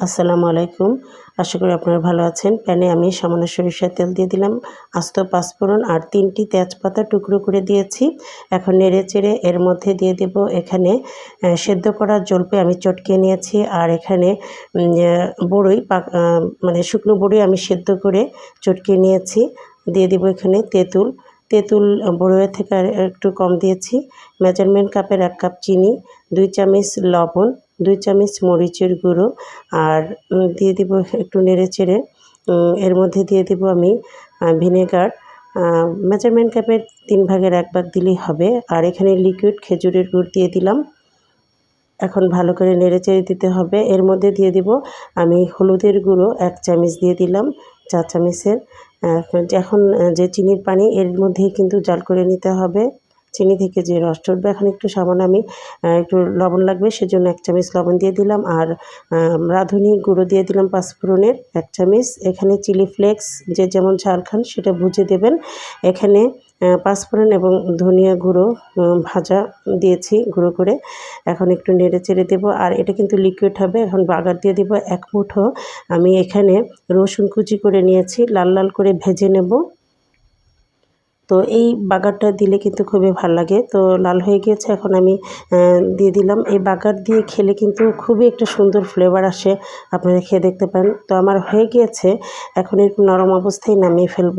আসসালামু আলাইকুম। আশা করি আপনারা ভালো আছেন। প্যানে আমি সামান্য সরিষার তেল দিয়ে দিলাম। আস্ত পাঁচফোড়ন আর তিনটি তেজপাতা টুকরো করে দিয়েছি। এখন নেড়ে চেড়ে এর মধ্যে দিয়ে দেব এখানে সেদ্ধ করা জলপে আমি চটকে নিয়েছি আর এখানে বড়ই পাক মানে শুকনো বড়ই আমি সেদ্ধ করে চটকে নিয়েছি। দিয়ে দেবো এখানে তেঁতুল। তেঁতুল বড়ইয়ের থেকে একটু কম দিয়েছি। মেজারমেন্ট কাপের এক কাপ চিনি, দুই চামচ লবণ দুই চামচ মরিচের গুঁড়ো আর দিয়ে দিব একটু নেড়ে চেড়ে। এর মধ্যে দিয়ে দিব আমি ভিনেগার। মেজারমেন্ট কাপের তিন ভাগের এক ভাগ দিলেই হবে। আর এখানে লিকুইড খেজুরের গুড় দিয়ে দিলাম। এখন ভালো করে নেড়ে চেড়ে দিতে হবে। এর মধ্যে দিয়ে দিব আমি হলুদের গুঁড়ো, এক চামচ দিয়ে দিলাম, চা চামচের। এখন যে চিনির পানি, এর মধ্যেই কিন্তু জাল করে নিতে হবে। চিনি থেকে যে রস চড়বে এখন একটু সামান্য আমি একটু লবণ লাগবে, সেজন্য এক চামচ লবণ দিয়ে দিলাম। আর রাঁধুনি গুঁড়ো দিয়ে দিলাম পাঁচফোড়নের এক চামচ। এখানে চিলি ফ্লেক্স, যে যেমন ঝাল খান সেটা বুঝে দেবেন। এখানে পাঁচফোড়ন এবং ধনিয়া গুঁড়ো ভাজা দিয়েছি গুঁড়ো করে। এখন একটু নেড়ে চেড়ে দেবো। আর এটা কিন্তু লিকুইড হবে। এখন বাগার দিয়ে দেবো এক মুঠো। আমি এখানে রসুন কুচি করে নিয়েছি। লাল লাল করে ভেজে নেব। তো এই বাগারটা দিলে কিন্তু খুবই ভালো লাগে। তো লাল হয়ে গিয়েছে, এখন আমি দিয়ে দিলাম। এই বাগার দিয়ে খেলে কিন্তু খুবই একটা সুন্দর ফ্লেভার আসে, আপনারা খেয়ে দেখতে পারেন। তো আমার হয়ে গিয়েছে, এখন একটু নরম অবস্থায় নামিয়ে ফেলব।